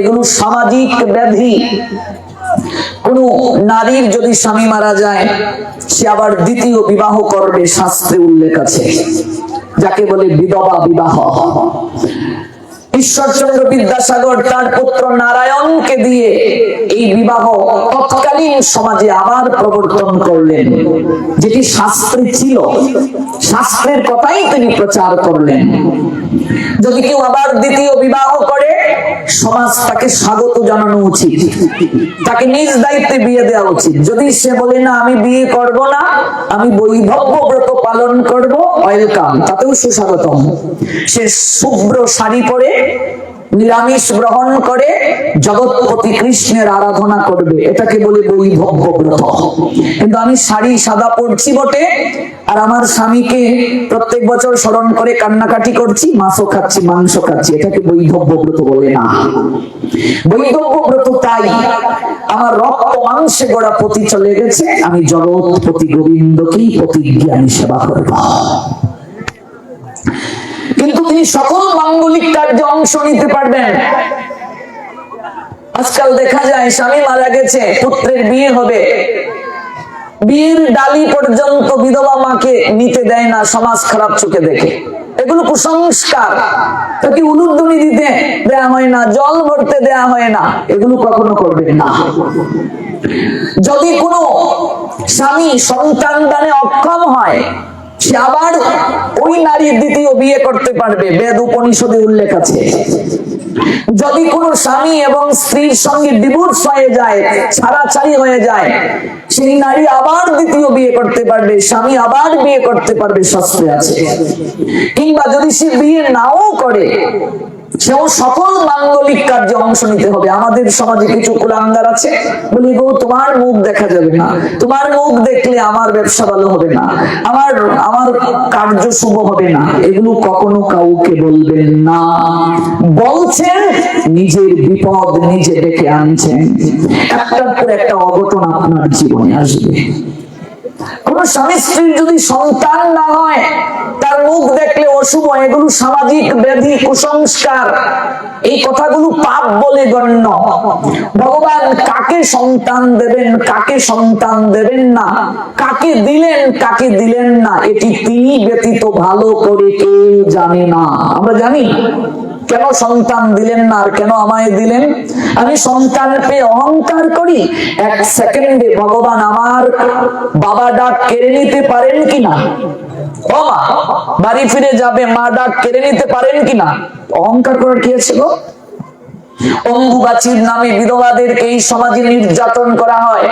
এগুলো সামাজিক ব্যাধি, কোন নারীর যদি স্বামী মারা যায়, সে আবার দ্বিতীয় বিবাহ করবে শাস্ত্রে উল্লেখ আছে, যাকে বলে বিধবা বিবাহ। ঈশ্বরচন্দ্র বিদ্যাসাগর তার পুত্র নারায়ণকে দিয়ে এই বিবাহ তৎকালীন সমাজে আবার প্রবর্তন করলেন। যেটি শাস্ত্রে ছিল, শাস্ত্রের কথাই তিনি প্রচার করলেন। যদি কেউ আবার দ্বিতীয় বিবাহ করে, সমাজ তাকে স্বাগত জানানো উচিত। তাকে নিজ দায়িত্বে বিয়ে দেওয়া উচিত। যদি সে বলে, না, আমি বিয়ে করব না, আমি বৈধব্য ব্রত পালন করব, ওয়েলকাম, তাতেও সুস্বাগতম। সে শুভ্র শাড়ি পরে নিরামিষ গ্রহণ করে জগৎপতি কৃষ্ণের আরাধনা করবে। এটাকে বলে বৈভব্য ব্রত। কিন্তু আমি শাড়ি সাদা পরছি বটে, আর আমার স্বামীকে প্রত্যেক বছর স্মরণ করে কান্নাকাটি করছি, মাছও খাচ্ছি, মাংস খাচ্ছি। এটাকে বৈধব্য ব্রত বলে না। বৈধব্য ব্রত তাই। আমার রক্ত মাংসে গড়া পতি চলে গেছে, আমি জগৎপতি গোবিন্দকেই প্রতিজ্ঞা আমি সেবা করব। তিনি সকল মাঙ্গলিক কার্যে অংশ নিতে পারবেন। আজকাল দেখা যায়, স্বামী মারা গেছে, পুত্রের বিয়ে হবে। বিয়ের ডালি পর্যন্ত বিধবা মাকে নিতে দেয় না, সমাজ খারাপ চোখে দেখে। এগুলো কুসংস্কার। তাকে উলুধ্বনি দিতে দেয়া হয় না, জল ভরতে দেয়া হয় না, এগুলো কখনো করবে না। যদি কোনো স্বামী সন্তান দানে অক্ষম হয় সে আবার ওই নারীর দ্বিতীয় বিয়ে করতে পারবে, বেদ উপনিষদে উল্লেখ আছে। যদি কোনো স্বামী এবং স্ত্রীর সঙ্গে ডিভোর্স হয়ে যায়, ছাড়াছাড়ি হয়ে যায়, সেই নারী আবার দ্বিতীয় বিয়ে করতে পারবে, স্বামী আবার বিয়ে করতে পারবে, শাস্ত্রে আছে। কিংবা যদি সে বিয়ে নাও করে সেও সকল মাঙ্গলিক কার্যে অংশ নিতে হবে। আমাদের সমাজে কিছু কুলাঙ্গার আছে। বলি, গো, তোমার মুখ দেখা যাবে না। তোমার মুখ দেখলে আমার ব্যবসা ভালো হবে না। আমার আমার কার্য শুভ হবে না। এগুলো কখনো কাউকে বলবেন না। বলছেন, নিজের বিপদ নিজে ডেকে আনছেন। একটার পর একটা অঘটন আপনার জীবনে আসবে। কোন স্বামী স্ত্রীর যদি সন্তান না হয়, তার মুখ দেখলে অশুভ, এগুলো সামাজিক ব্যাধি, কুসংস্কার। এই কথাগুলো পাপ বলে গণ্য। ভগবান কাকে সন্তান দেবেন, কাকে সন্তান দেবেন না? কাকে দিলেন কাকে দিলেন না? এটি তিনি ব্যতীত ভালো করে কেউ জানে না। আমরা জানি কেন সন্তান দিলেন না আর কেন আমায় দিলেন? আমি সন্তান পেয়ে অহংকার করি। এক সেকেন্ডে ভগবান আমার বাবা ডাক কেড়ে নিতে পারেন কিনা? বাড়ি ফিরে যাবে, মা ডাক কেড়ে নিতে পারেন কিনা? অহংকার করার কি আছে গো? অম্বুবাচীর নামে বিধবাদেরকে এই সমাজে নির্যাতন করা হয়।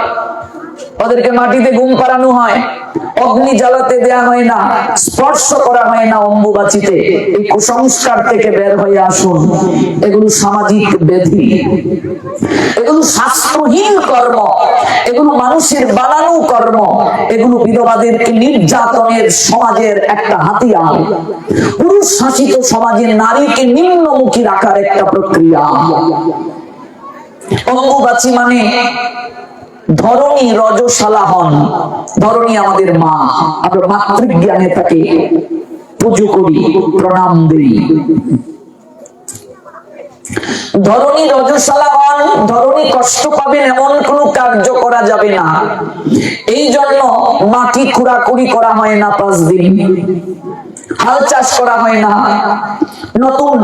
ওদেরকে মাটিতে ঘুম পাড়ানো হয়। অগ্নি জ্বালাতে দেয়া হয় না, স্পর্শ করা হয় না অম্বুবাচিতে। এই কুসংস্কার থেকে বের হয়ে আসুন। এগুলো সামাজিক ব্যাধি। এগুলো শাস্ত্রহীন কর্ম। এগুলো মানুষের বানানো কর্ম। এগুলো বিধবাদেরকে নির্যাতনের সমাজের একটা হাতিয়ার। পুরুষ শাসিত সমাজে নারীকে নিম্নমুখী রাখার একটা প্রক্রিয়া। অম্বুবাচী মানে ধরণী রজশালা হন, ধরণী আমাদের মা। আমরা মাতৃজ্ঞানে তাকে পুজো করি, প্রণাম দেই। ধরণী রজশালা হন, ধরণী কষ্ট পাবেন এমন কোন কার্য করা যাবে না। এই জন্য মাটি খুঁড়াকুড়ি করা হয় না পাঁচ দিন। হাল চাষ করা হয় না। নতুন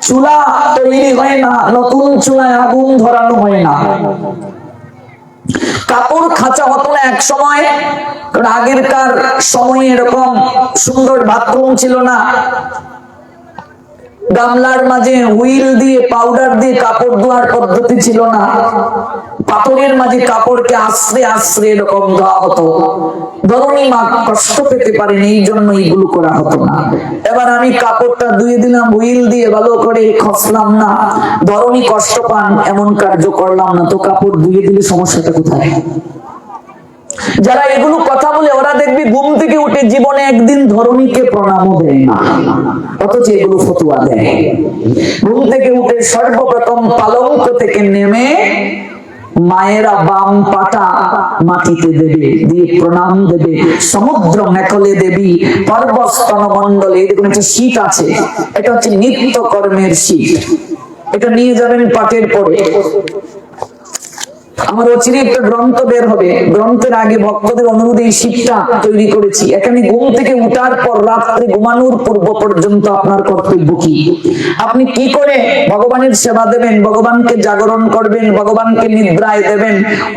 চুলা তৈরি হয় না, নতুন চুলায় আগুন ধরানো হয় না। কাপড় খাঁচা হতো না এক সময় আগেরকার সময় এরকম সুন্দর বাথরুম ছিল না। গামলার মাঝে হুইল দিয়ে, পাউডার দিয়ে কাপড় ধোয়ার পদ্ধতি ছিল না। পাথরের মাঝে কাপড়কে আশ্রে আশ্রে এরকম দেওয়া হতো। ধরনী, মা কষ্ট পেতে পারেন, এই জন্য এইগুলো করা হতো না। এবার আমি কাপড়টা ধুয়ে দিলাম, হুইল দিয়ে ভালো করে খসলাম না। ধরনী কষ্ট পান, এমন কার্য করলাম না, তো কাপড় ধুয়ে দিলে সমস্যাটা কোথায়? যারা এগুলো কথা বলে, ওরা দেখবি ঘুম থেকে উঠে জীবনে একদিন ধরণীকে প্রণামও দেয় না। অথচ এগুলো ফতুয়া দেয়। ঘুম থেকে উঠে সর্বপ্রথম পালঙ্ক থেকে নেমে মায়েরা বাম পাটা মাটিতে দেবে, দিয়ে প্রণাম দেবে। সমুদ্র মেকলে দেবী পর্বস্তন মন্ডলে এরকম একটা শীত আছে। এটা হচ্ছে নিত্য কর্মের শীত। এটা নিয়ে যাবেন পাটের পরে। আমার অচিরে একটা গ্রন্থ বের হবে। গ্রন্থের আগে ভক্তদের অনুরোধে এই শিবটা তৈরি করেছি। এখানে ঘুম থেকে উঠার পর রাত্রে ঘুমানোর পূর্ব পর্যন্ত আপনার কর্তব্য কি? আপনি কি করে ভগবানের সেবা দেবেন, ভগবানকে জাগরণ করবেন, ভগবানকে নিদ্রায় দেবেন,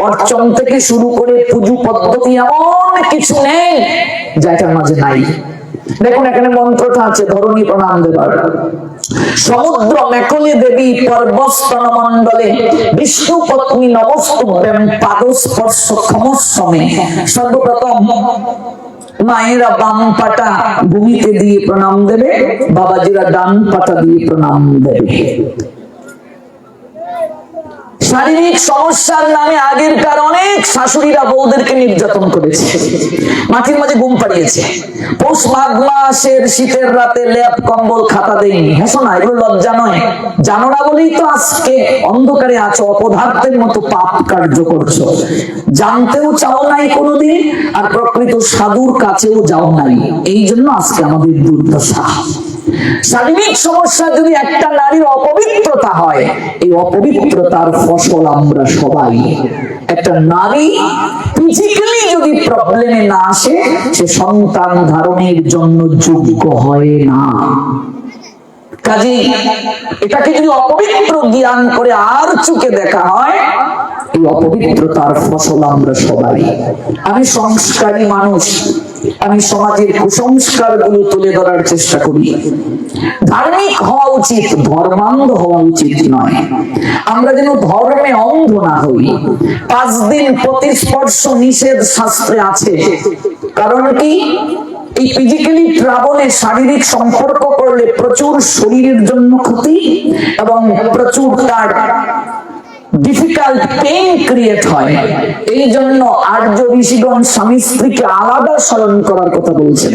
অর্চন থেকে শুরু করে পুজো পদ্ধতি এমন কিছু নেই, যা এটার মাঝে নাই। দেখুন, এখানে মন্ত্রটা আছে, ধরণী প্রণাম দেবার। সমুদ্র মেকলে দেবী পর্বস্তন মন্ডলে বিষ্ণু পত্নী নমস্তুভ্যম পাদস্পর্শ ক্ষমস্বমে সর্বপ্রথম মায়েরা বাম পাটা ভূমিতে দিয়ে প্রণাম দেবে, বাবাজিরা ডান পাটা দিয়ে প্রণাম দেবে। শারীরিক সমস্যার নামে আগেরকার অনেক শাশুড়িরা বউদেরকে নির্যাতন করেছে। মাটির মাঝে ঘুম পাড়িয়েছে। পৌষ মাঘ মাসের শীতের রাতে ল্যাপ কম্বল, খাতা দেয়নি। হেসো না এগুলো লজ্জা নয়। জানো না বলেই তো আজকে অন্ধকারে আছো, অপদার্থের মতো পাপ কার্য করছ। জানতেও চাও নাই কোনোদিন, আর প্রকৃত সাধুর কাছেও যাও নাই। এই জন্য আজকে আমাদের দুর্দশা। শারীরিক সমস্যা যদি একটা নারীর অপবিত্রতা হয়, এই অপবিত্রতার ফসল আমরা সবাই। একটা নারী ফিজিক্যালি যদি প্রবলেমে না আসে, সে সন্তান ধারণের জন্য যোগ্য হয় না। কাজে এটাকে যদি অপবিত্র জ্ঞান করে আর চুকে দেখা হয়, এই অপবিত্রতার ফসল আমরা সবাই। আমি সংস্কারী মানুষ আমি সমাজের কুসংস্কারগুলো তুলে ধরার চেষ্টা করি। ধার্মিক হওয়া উচিত, ধর্মান্ধ হওয়া উচিত নয়। আমরা যেন ধর্মে অন্ধ না হই। পাঁচ দিন প্রতিস্পর্শ নিষেধ শাস্ত্রে আছে। কারণ কি? এই ফিজিক্যালি ট্রাভেলে শারীরিক সম্পর্ক করলে প্রচুর শরীরের জন্য ক্ষতি এবং প্রচুর তার ডিফিকাল্ট পেইন ক্রিয়েট হয়। এই জন্য আর্য ঋষিগণ স্বামী স্ত্রীকে আলাদা স্মরণ করার কথা বলছেন।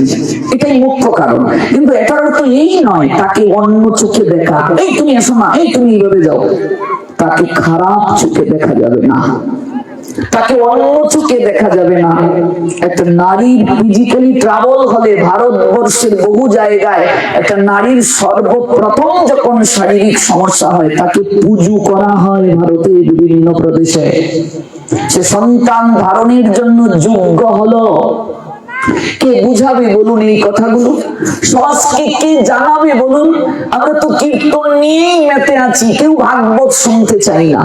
এটাই মুখ্য কারণ। কিন্তু এটার অর্থ এই নয়, তাকে অন্য চোখে দেখা। এই তুমি এসো না এই তুমি এইভাবে যাও। তাকে খারাপ চোখে দেখা যাবে না। তাকে অন্য চোখে দেখা যাবে না। একটা নারীর ফিজিক্যালি ট্রাভেল হলে ভারতবর্ষের বহু জায়গায় একটা নারীর সর্বপ্রথম যখন শারীরিক সমস্যা হয়, তাকে পুজো করা হয় ভারতের বিভিন্ন প্রদেশে। সে সন্তান ধারণের জন্য যোগ্য হলো। কে বুঝাবে বলুন এই কথাগুলো? সমাজকে কে জানাবে বলুন? আমরা তো কীর্তন নিয়েই মেতে আছি, কেউ ভাগবত শুনতে চাই না।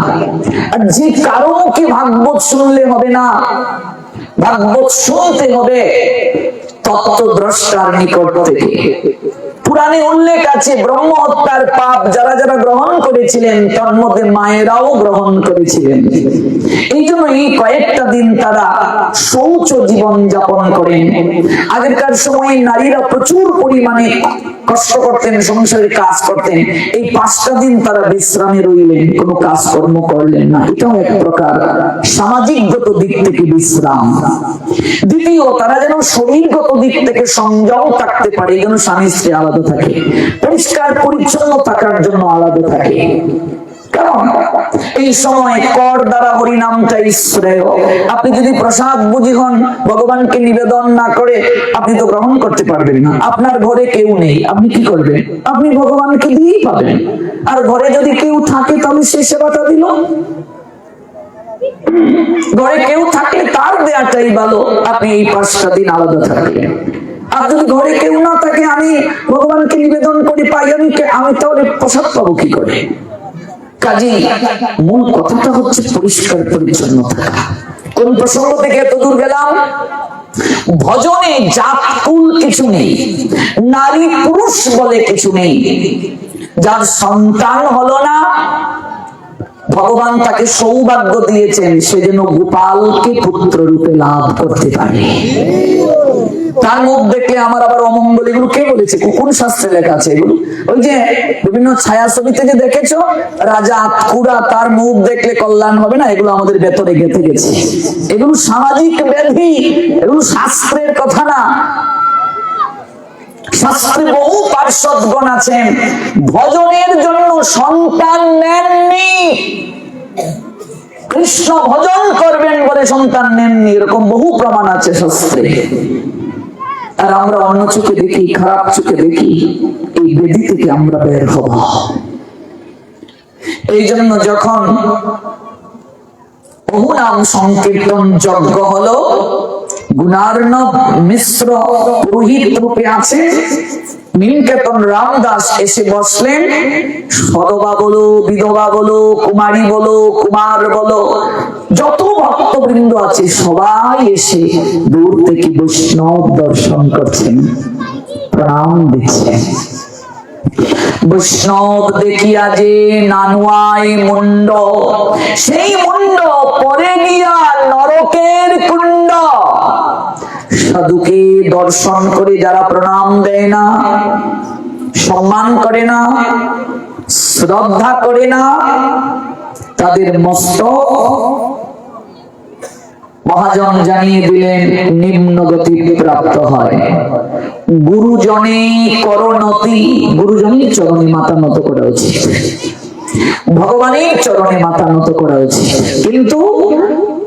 আর যে কারও কে ভাগবত শুনলে হবে না, ভাগবত শুনতে হবে তত্ত্বদ্রষ্টার নিকট থেকে। পুরাণে উল্লেখ আছে, ব্রহ্ম হত্যার পাপ যারা যারা গ্রহণ করেছিলেন, তার মধ্যে মায়েরাও গ্রহণ করেছিলেন। এই জন্যই কয়েকটা দিন তারা শৌচ জীবন যাপন করেন। আগেরকার সময় নারীরা প্রচুর পরিমাণে কষ্ট করতেন, সংসারে কাজ করতেন, এই পাঁচটা দিন তারা বিশ্রামে রইলেন, কোনো কাজকর্ম করলেন না। এটাও এক প্রকার সামাজিকগত দিক থেকে বিশ্রাম। দ্বিতীয়, তারা যেন শরীরগত দিক থেকে সংযম থাকতে পারে, যেন স্বামী স্ত্রী আলাদা থাকে। পরিষ্কার, পরিচ্ছন্ন থাকার জন্য আলাদা থাকে। কারণ এই সময় কর দ্বারা হরিনামটাই শ্রেয় আপনি যদি প্রসাদ বুঝি হন, ভগবানকে নিবেদন না করে আপনি তো গ্রহণ করতে পারবেন না। আপনার ঘরে কেউ নেই, আপনি কি করবেন? আপনি ভগবানকে দিয়েই পাবেন। আর ঘরে যদি কেউ থাকে, তাহলে সে সেবাটা দিল। ঘরে কেউ থাকলে তার দেয়াটাই ভালো। আপনি এই পাঁচটা দিন আলাদা থাকলেন আর যদি ঘরে কেউ না থাকে, আমি ভগবানকে নিবেদন করি, পাই আমি আমি তাহলে প্রসাদ পাবো কি করে? কাজী মূল কথাটা হচ্ছে পরিষ্কার পরিচ্ছন্ন কোন প্রসঙ্গ থেকে এত দূর গেলাম? ভজনে জাত কুল কিছু নেই, নারী পুরুষ বলে কিছু নেই। যার সন্তান হলো না ভগবান তাকে সৌভাগ্য দিয়েছেন, সেজন্য গোপালকে পুত্র রূপে লাভ করতে পারে তার মুখ দেখলে আমার আবার অমঙ্গল, এগুলো কে বলেছে? কোন শাস্ত্রে লেখা আছে এগুলো। ওই যে বিভিন্ন ছায়া ছবিতে যে দেখেছ, রাজা আতকুরা, তার মুখ দেখলে কল্যাণ হবে না, এগুলো আমাদের ভেতরে গেঁথে গেছে। এগুলো সামাজিক ব্যাধি, এগুলো শাস্ত্রের কথা না। শাস্ত্রে বহু পার্শ্বদগণ আছেন ভজনের জন্য সন্তান নেননি। কৃষ্ণ ভজন করবেন বলে সন্তান নেননি, এরকম বহু প্রমাণ আছে শাস্ত্রে। আর আমরা অন্য চোখে দেখি, খারাপ চোখে দেখি, এই বেদি থেকে আমরা বের হব। এই জন্য যখন বহু নাম সংকীর্তন যজ্ঞ হলো গুণার্ণব মিশ্র পুরোহিত রূপে আছে। নীলকেতন রামদাস এসে বসলেন। সদবা বলো, বিধবা বলো, কুমারী বলো, কুমার বলো, যত ভক্তবৃন্দ আছে, সবাই এসে দূর থেকে বৈষ্ণব দর্শন করছেন প্রণাম দিচ্ছেন। বৈষ্ণব দেখিয়া যে নানুয়াই মুন্ড সেই মুন্ড পরে গিয়া নরকের কুণ্ড। সাধুকে দর্শন করে যারা প্রণাম দেয় না, সম্মান করে না, শ্রদ্ধা করে না, তাদের মস্তক মহাজন জানিয়ে দিলেন নিম্ন গতি প্রাপ্ত হয়। গুরুজনে করণতি গুরুজনের চরণে মাথা নত করা উচিত। ভগবানের চরণে মাথা নত করা উচিত। কিন্তু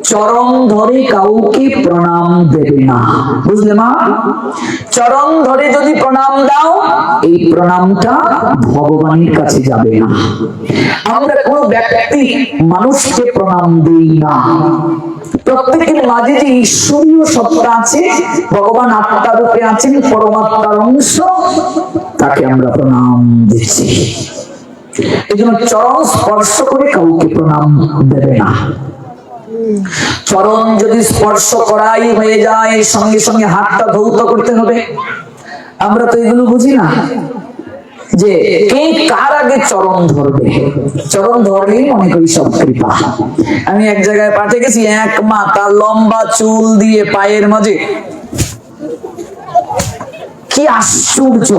চরণ ধরে কাউকে প্রণাম দেবে না। বুঝলে মা? চরণ ধরে যদি প্রণাম দাও, এই প্রণামটা ভগবানের কাছে যাবে না। আমরা কোনো ব্যক্তি মানুষকে প্রণাম দিই না। প্রত্যেকের মাঝে যে ঈশ্বরীয় সত্তা আছে, ভগবান আত্মা রূপে আছেন, পরমাত্মার অংশ, তাকে আমরা প্রণাম দিচ্ছি। এই জন্য চরণ স্পর্শ করে কাউকে প্রণাম দেবে না। চরণ যদি স্পর্শ করাই হয়ে যায়, সঙ্গে সঙ্গে হাতটা ধৌত করতে হবে। আমরা তো এগুলো বুঝি না। যে কে কার আগে চরণ ধরবে? চরণ ধরলেই মনে করি সব কৃপা। আমি এক জায়গায় পাঠে গেছি, এক মা তার লম্বা চুল দিয়ে পায়ের মাঝে। কি আশ্চর্য!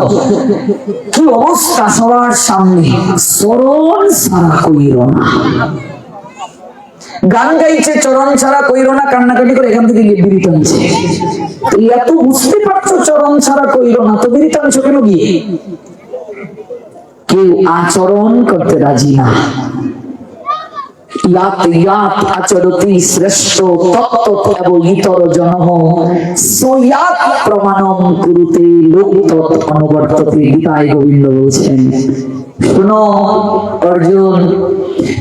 কি অবস্থা সবার সামনে। সরল সারা কইর না। গান গাইছে, চরণ ছাড়া কইর না, কান্নাকাটি করে এখান থেকে বিড়ি টানছে। তো এত বুঝতে পারছ, চরণ ছাড়া কইর না, তো বিড়ি টানছো কেন গিয়ে? কেউ আচরণ করতে রাজি না। ইয়াত প্রমাণম কুরুতে লোক তৎ গোবিন্দ বলছেন শুনো, অর্জুন,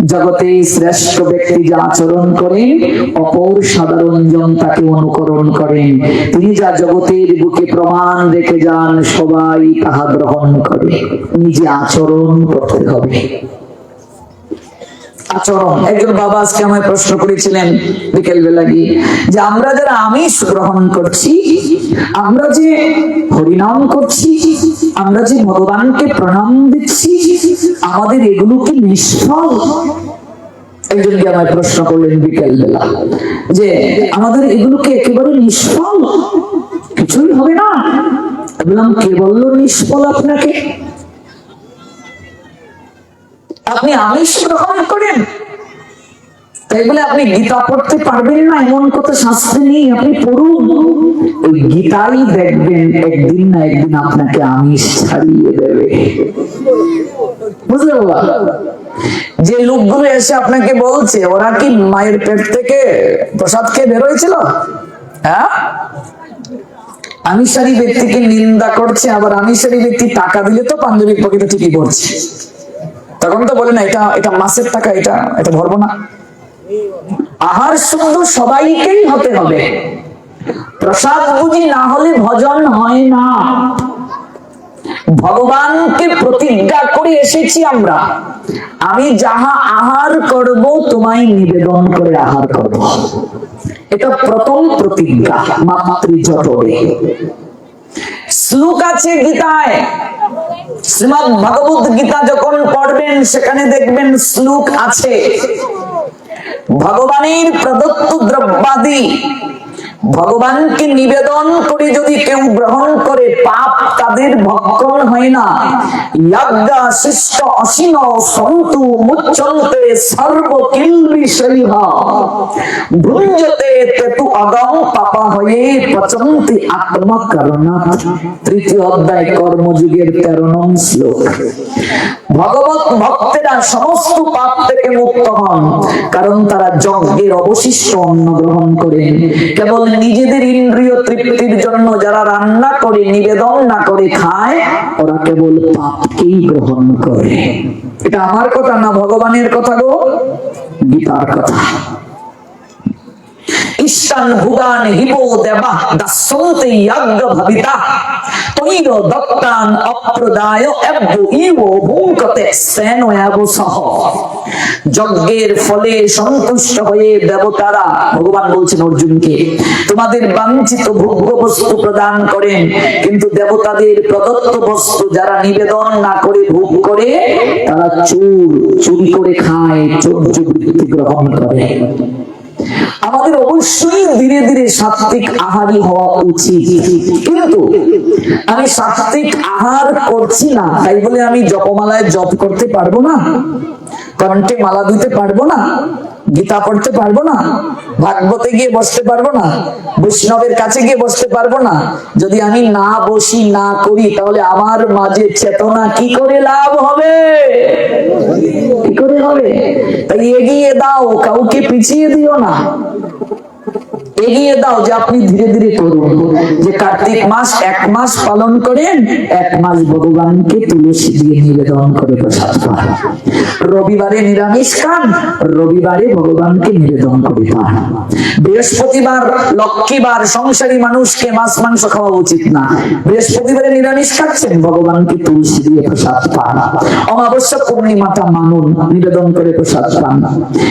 জগতে শ্রেষ্ঠ ব্যক্তি যা আচরণ করেন অপর সাধারণ জন তাকে অনুকরণ করেন তিনি যা জগতের বুকে প্রমাণ রেখে যান, সবাই তাহা গ্রহণ করে। নিজে আচরণ করতে হবে। আচরণ একজন বাবা আজকে আমায় প্রশ্ন করেছিলেন বিকেল বেলা গিয়ে, যে আমরা যারা আমিষ গ্রহণ করছি, আমরা যে হরিনাম করছি, আমরা যে ভগবানকে প্রণাম দিচ্ছি, আমাদের এগুলো কি নিষ্ফল? একজন কি আমায় প্রশ্ন করলেন বিকেল বেলা যে আমাদের এগুলো কি একেবারে নিষ্ফল? কিছুই হবে না। বললাম, কে বলল নিষ্ফল আপনাকে? আপনি আমিষ গ্রহণ করেন? তাই বলে আপনি গীতা পড়তে পারবেন না, এমন কথা শাস্ত্রে নেই। আপনি পড়ুন। ওই গীতাই দেখবেন, একদিন না একদিন আপনাকে আমিষ ছাড়িয়ে দেবে। বুঝলে বাবা? যে লোকগুলো এসে আপনাকে বলছে, ওরা কি মায়ের পেট থেকে প্রসাদ খেয়ে বেরোয়ছিল? হ্যাঁ? আমিষারী ব্যক্তিকে নিন্দা করছে, আবার আমিষারী ব্যক্তি টাকা দিলে তো পাঞ্জাবির পকেটে ঠিকই পড়ছে। তখন তো বলে না, এটা এটা মাসের টাকা, এটা এটা ভরবো না। আহার শুদ্ধ সবাইকেই হতে হবে। প্রসাদ বুঝি না হলে ভজন হয় না। ভগবানকে প্রতিজ্ঞা করে এসেছি আমরা। আমি যাহা আহার করব, তোমায় নিবেদন করে আহার করব। এটা প্রথম প্রতিজ্ঞা মাতৃজটরে শ্লোক আছে গীতায়। শ্রীমদ ভগবত গীতা যখন পড়বেন সেখানে দেখবেন শ্লোক আছে। ভগবানের প্রদত্ত দ্রব্যাদি ভগবানকে নিবেদন করে যদি কেউ গ্রহণ করে, পাপ তাদের ভক্ষণ হয় না। যজ্ঞ শিষ্ট অসীন সন্তু মুচ্ছন্তে সর্ব কিলবিষৈহ ভুঞ্জতে তেতু অগম পাপা হয়ে পচন্তি তৃতীয় অধ্যায়, কর্মযুগের তেরো নং শ্লোক। ভগবত ভক্তেরা সমস্ত পাপ থেকে মুক্ত হন, কারণ তারা যজ্ঞের অবশিষ্ট অন্ন গ্রহণ করেন। কেবল নিজেদের ইন্দ্রিয় তৃপ্তির জন্য যারা রান্না করে, নিবেদন না করে খায়, ওরা কেবল পাপকেই গ্রহণ করে। এটা আমার কথা না ভগবানের কথা গো? গীতার কথা। ইষ্টান ভুগান হিব দেবা দাসন্তে ইয়াজ্ঞ ভাবিতা। তৈর দত্তান অপ্রদায় এব্য ইব ভুঙ্কতে সেন সহ। যজ্ঞের ফলে সন্তুষ্ট হয়ে দেবতারা, ভগবান বলছেন অর্জুনকে, তোমাদের বাঞ্ছিত ভোগ্য বস্তু প্রদান করেন, কিন্তু দেবতাদের প্রদত্ত বস্তু যারা নিবেদন না করে ভোগ করে, তারা চুর, চুরি করে খায় চৌর্য বৃত্তি গ্রহণ করে। আমাদের অবশ্যই ধীরে ধীরে সাত্বিক আহারই হওয়া উচিত। কিন্তু আমি সাত্বিক আহার করছি না, তাই বলে আমি জপমালায় জপ করতে পারব না? কণ্ঠে মালা দিতে পারব না? গীতা পড়তে পারব না? ভাগবতে গিয়ে বসতে পারব না? বৈষ্ণবের কাছে গিয়ে বসতে পারব না? যদি আমি না বসি, না করি, তাহলে আমার মাঝে চেতনা কি করে লাভ হবে? কি করে হবে? তাই এগিয়ে দাও, কাউকে পিছিয়ে দিও না। এগিয়ে দাও যে আপনি ধীরে ধীরে করুন। যে কার্তিক মাস এক মাস পালন করেন, এক মাস ভগবানকে তুলসী দিয়ে নিবেদন করে প্রসাদ পান। রবিবারে নিরামিষ খান, রবিবারে ভগবানকে নিবেদন করে পান। বৃহস্পতিবার, লক্ষ্মীবার সংসারী মানুষকে মাছ মাংস খাওয়া উচিত না। বৃহস্পতিবারে নিরামিষ খাচ্ছেন, ভগবানকে তুলসী দিয়ে প্রসাদ পান। অমাবস্যা পূর্ণিমাটা মানুন, নিবেদন করে প্রসাদ পান।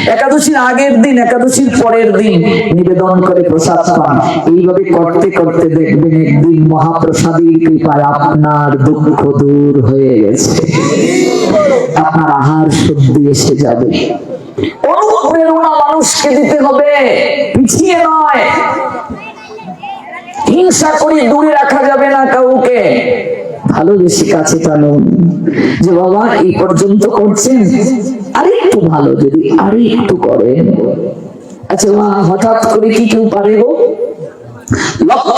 একাদশীর আগের দিন, একাদশীর পরের দিন নিবেদন করে প্রসাদ পান। এইভাবে করতে করতে দেখবেন একদিন মহাপ্রসাদের কৃপায় আপনার দুঃখ দূর হয়ে গেছে। আপনার আহার শুদ্ধি এসে যাবে। অনুপ্রেরণা মানুষকে দিতে হবে, পিছিয়ে নয়। হিংসা করে দূরে রাখা যাবে না কাউকে। ভালোবেসে কাছে টানুন। যে বাবা, এই পর্যন্ত করছেন? আরেকটু ভালো যদি আরেকটু করেন। আচ্ছা মা হঠাৎ করে কি কেউ পারে গো? লক্ষ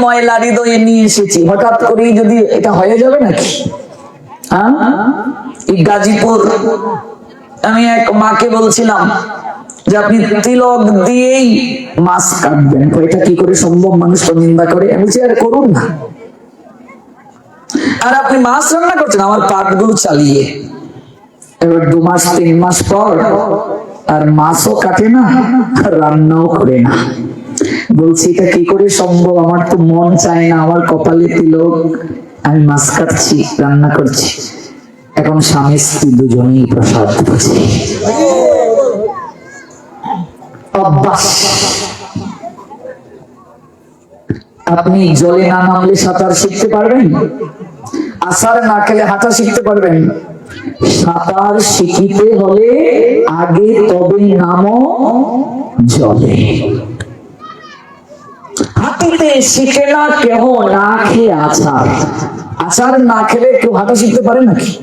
ময়লা হৃদয়ে নিয়ে এসেছি। হঠাৎ যদি এটা হয়ে যাবে নাকি? হ্যাঁ? এই গাজীপুর, আমি এক মাকে বলছিলাম যে আপনি তিলক দিয়েই মাছ কাটবেন। এটা কি করে সম্ভব? মানুষ তো নিন্দা করে। আমি আর করুন না। আর আপনি মাছ রান্না করছেন? আমার পাটগুলো চালিয়ে। এবার দু মাস, তিন মাস পর আর মাছও কাটে না, রান্নাও করে না। বলছি, এটা কি করে সম্ভব? আমার তো মন চায় না, আমার কপালে তিলক। আমি মাছ কাটছি, রান্না করছি। এখন স্বামী স্ত্রী দুজনেই প্রসাদ অভ্যাস আপনি জলে না নামলে সাঁতার শিখতে পারবেন? আসার না খেলে হাঁটা শিখতে পারবেন? সাঁতার শিখিতে হলে আগে তবে নামো জলে। হাঁটিতে শিখে না কেহ না খেয়ে আচার। আচার না খেলে কেউ হাঁটা শিখতে পারে নাকি?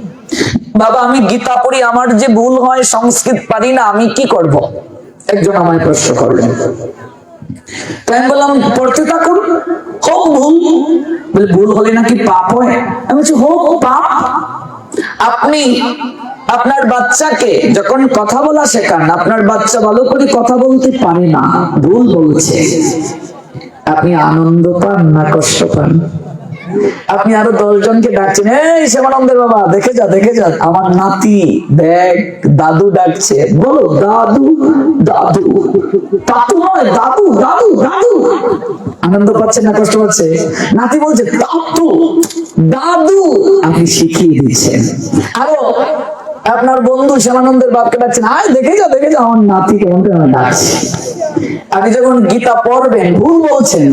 বাবা, আমি গীতা পড়ি, আমার যে ভুল হয় সংস্কৃত পারি না, আমি কি করব? একজন আমায় প্রশ্ন করলেন। তাই আমি বললাম, পড়তে থাকুন, হোক ভুল। বলে, ভুল হলে নাকি পাপ হয়? আমি বলছি, হোক পাপ। আপনি আপনার বাচ্চাকে যখন কথা বলা শেখান, আপনার বাচ্চা ভালো করে কথা বলতে পারে না, ভুল বলছে। আপনি আনন্দ পান না কষ্ট পান? আপনি আরও দশজনকে ডাকছেন, এই শ্যামানন্দের বাবা, দেখে যা দেখে যা আমার নাতি, দেখ, দাদু ডাকছে। বলো, দাদু দাদু দাদু নয়, দাদু দাদু দাদু। আনন্দ পাচ্ছে না কষ্ট পাচ্ছে? নাতি বলছে, দাদু দাদু। আপনি শিখিয়ে দিচ্ছেন। আরও, আপনার বন্ধু শ্যামানন্দের বাপকে ডাকছেন, আয়, দেখে যা দেখে যা, আমার নাতি কেমন কেমন ডাকছে। আপনি যখন গীতা পড়বেন ভুল বলছেন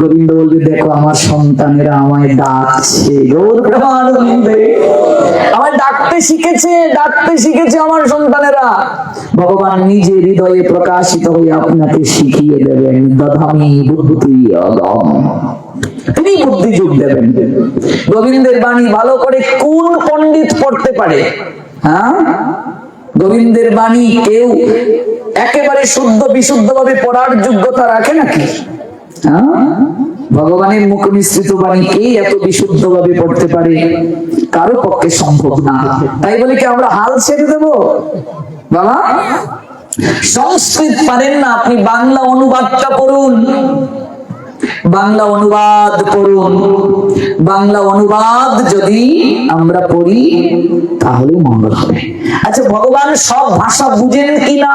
গোবিন্দ বলবে দেখো আমার সন্তানেরা আমায় ডাকছে। আমায় ডাকতে শিখেছে ডাকতে শিখেছে আমার সন্তানেরা। ভগবান নিজে হৃদয়ে প্রকাশিত হয়ে আপনাকে শিখিয়ে দেবেন দধামি বুদ্ধি অদম তিনি বুদ্ধি যুগ দেবেন। গোবিন্দের বাণী ভালো করে কোন পণ্ডিত পড়তে পারে। হ্যাঁ? গোবিন্দের বাণী কেউ একেবারে শুদ্ধ বিশুদ্ধ ভাবে পড়ার যোগ্যতা রাখে নাকি? হ্যাঁ? ভগবানের মুখ নিঃসৃত বাণী কে এত বিশুদ্ধ ভাবে পড়তে পারে? কারও পক্ষে সম্ভব না। তাই বলে কি আমরা হাল ছেড়ে দেব? বাবা, সংস্কৃত পারেন না, আপনি বাংলা অনুবাদটা করুন বাংলা অনুবাদ করুন বাংলা অনুবাদ যদি আমরা পড়ি তাহলে মঙ্গল হবে। আচ্ছা ভগবান সব ভাষা বুঝেন কি না